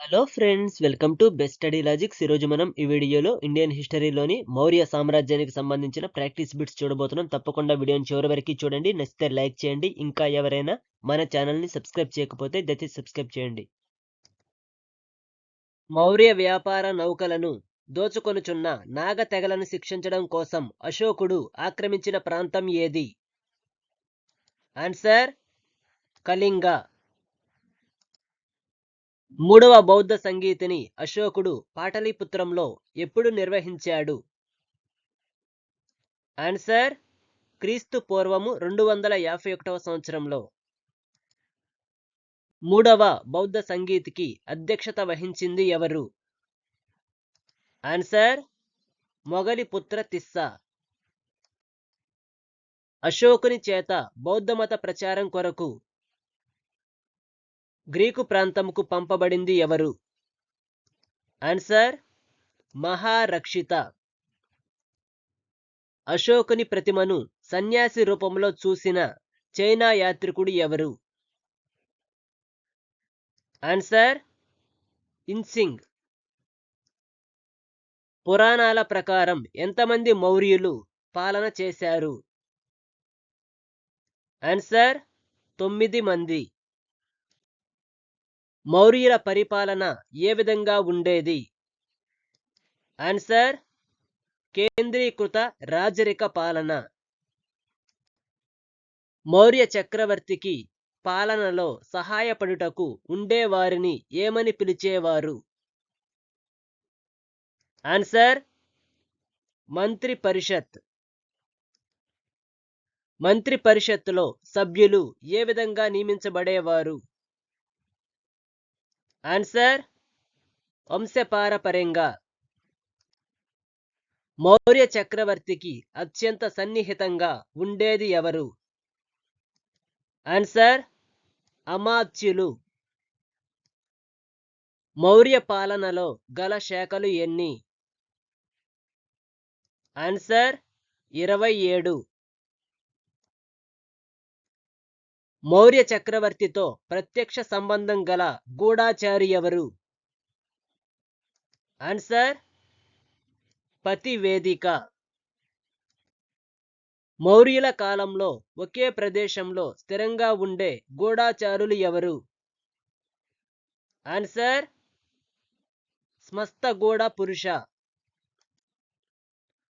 Hello friends welcome to best study logics ఈరోజు మనం ఈ వీడియోలో ఇండియన్ హిస్టరీలోని మౌర్య సామ్రాజ్యానికి సంబంధించిన ప్రాక్టీస్ బిట్స్ చూడబోతున్నాం. తప్పకుండా వీడియోని చివరి వరకు చూడండి. నచ్చితే లైక్ చేయండి. ఇంకా ఎవరైనా మన ఛానల్ని సబ్స్క్రైబ్ చేయకపోతే దయచేసి సబ్స్క్రైబ్ చేయండి. మౌర్య వ్యాపార నౌకలను దోచుకొనుచున్న నాగ తెగలను శిక్షించడం కోసం అశోకుడు ఆక్రమించిన ప్రాంతం ఏది? ఆన్సర్ కళింగ. మూడవ బౌద్ధ సంగీతిని అశోకుడు పాటలీపుత్రంలో ఎప్పుడు నిర్వహించాడు? ఆన్సర్ క్రీస్తు పూర్వము రెండు వందల యాభై ఒకటవ సంవత్సరంలో. మూడవ బౌద్ధ సంగీతికి అధ్యక్షత వహించింది ఎవరు? ఆన్సర్ మొగలిపుత్ర తిస్సా. అశోకుని చేత బౌద్ధమత ప్రచారం కొరకు గ్రీకు ప్రాంతంకు పంపబడింది ఎవరు? ఆన్సర్ మహారక్షిత. అశోకుని ప్రతిమను సన్యాసి రూపంలో చూసిన చైనా యాత్రికుడు ఎవరు? ఆన్సర్ ఇన్సింగ్. పురాణాల ప్రకారం ఎంతమంది మౌర్యులు పాలన చేశారు? ఆన్సర్ తొమ్మిది మంది. మౌర్యుల పరిపాలన ఏ విధంగా ఉండేది? ఆన్సర్ కేంద్రీకృత రాజరిక పాలన. మౌర్య చక్రవర్తికి పాలనలో సహాయపడుటకు ఉండేవారిని ఏమని పిలిచేవారు? ఆన్సర్ మంత్రి పరిషత్ మంత్రి పరిషత్తులో సభ్యులు ఏ విధంగా నియమించబడేవారు? ఆన్సర్ వంశపారపర్యంగా. మౌర్య చక్రవర్తికి అత్యంత సన్నిహితంగా ఉండేది ఎవరు? ఆన్సర్ అమాత్యులు. మౌర్య పాలనలో గల శాఖలు ఎన్ని? ఆన్సర్ ఇరవై ఏడు. మౌర్య చక్రవర్తితో ప్రత్యక్ష సంబంధం గల గూఢాచారి ఎవరు ఆన్సర్ పతివేదిక మౌర్యుల కాలంలో ఒకే ప్రదేశంలో స్థిరంగా ఉండే గూఢాచారులు ఎవరు? ఆన్సర్ స్మస్తగూడ పురుష.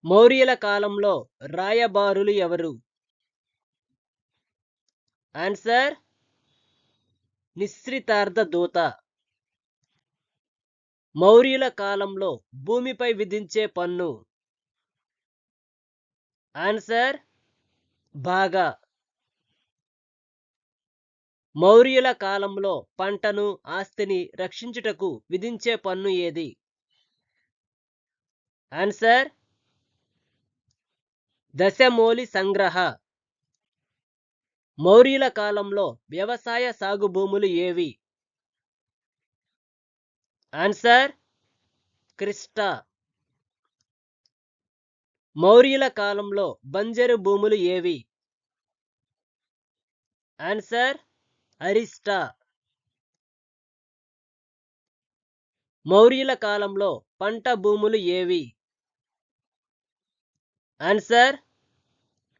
మౌర్యుల కాలంలో రాయబారులు ఎవరు? ఆన్సర్ నిశ్రితార్థ దూత మౌర్యుల కాలంలో భూమిపై విధించే పన్ను ఆన్సర్ బాగా మౌర్యుల కాలంలో పంటను ఆస్తిని రక్షించుటకు విధించే పన్ను ఏది ఆన్సర్ దశమూలి సంగ్రహ మౌర్యుల కాలంలో వ్యవసాయ సాగు భూములు ఏవి? ఆన్సర్ క్రిస్టా. మౌర్యుల కాలంలో బంజరు భూములు ఏవి? ఆన్సర్ అరిస్టా. మౌర్యుల కాలంలో పంట భూములు ఏవి? ఆన్సర్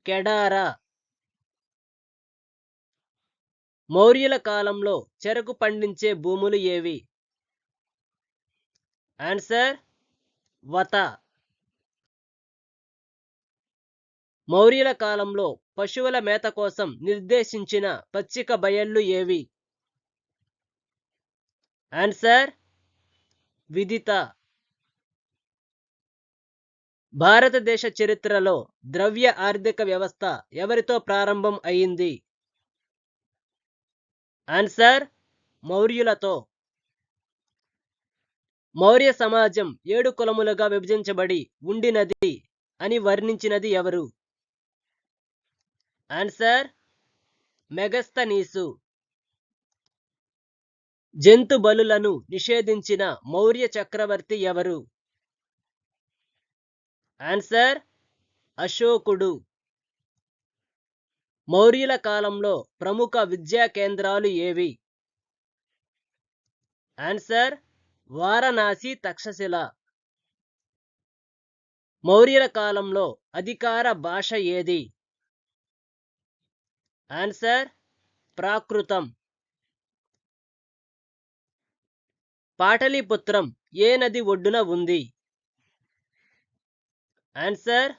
కెడారా. మౌర్యుల కాలంలో చెరకు పండించే భూములు ఏవి? ఆన్సర్ వత. మౌర్యుల కాలంలో పశువుల మేత కోసం నిర్దేశించిన పచ్చిక బయళ్ళు ఏవి? ఆన్సర్ విదిత. భారతదేశ చరిత్రలో ద్రవ్య ఆర్థిక వ్యవస్థ ఎవరితో ప్రారంభం అయింది? ఆన్సర్ మౌర్యులతో. మౌర్య సమాజం ఏడు కులములుగా విభజించబడి ఉండినది అని వర్ణించినది ఎవరు? Answer Megasthenes. జంతు బలులను నిషేధించిన మౌర్య చక్రవర్తి ఎవరు? ఆన్సర్ అశోకుడు. మౌర్యుల కాలంలో ప్రముఖ విద్యా కేంద్రాలు ఏవి? ఆన్సర్ వారణాసి తక్షశిల. మౌర్యుల కాలంలో అధికార భాష ఏది? ఆన్సర్ ప్రాకృతం. పాటలీపుత్రం ఏ నది ఒడ్డున ఉంది? ఆన్సర్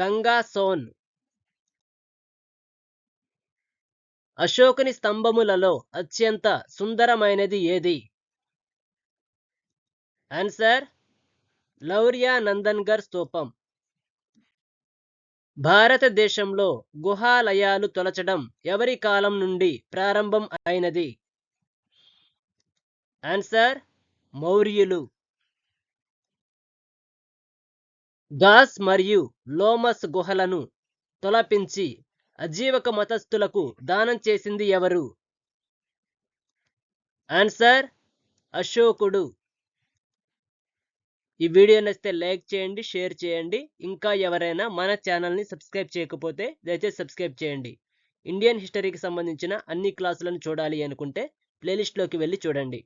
గంగా సోన్ అశోకుని స్తంభములలో అత్యంత సుందరమైనది ఏది? ఆన్సర్ లౌరియా నందన్గర్ స్తూపం. భారతదేశంలో గుహాలయాలు తొలచడం ఎవరి కాలం నుండి ప్రారంభం అయినది? ఆన్సర్ మౌర్యులు. గాస్ మరియు లోమస్ గుహలను తొలపించి అజీవక మతస్థులకు దానం చేసింది ఎవరు? ఆన్సర్ అశోకుడు. ఈ వీడియో నచ్చితే లైక్ చేయండి షేర్ చేయండి. ఇంకా ఎవరైనా మన ఛానల్ని సబ్స్క్రైబ్ చేయకపోతే దయచేసి సబ్స్క్రైబ్ చేయండి. ఇండియన్ హిస్టరీకి సంబంధించిన అన్ని క్లాసులను చూడాలి అనుకుంటే ప్లేలిస్ట్లోకి వెళ్ళి చూడండి.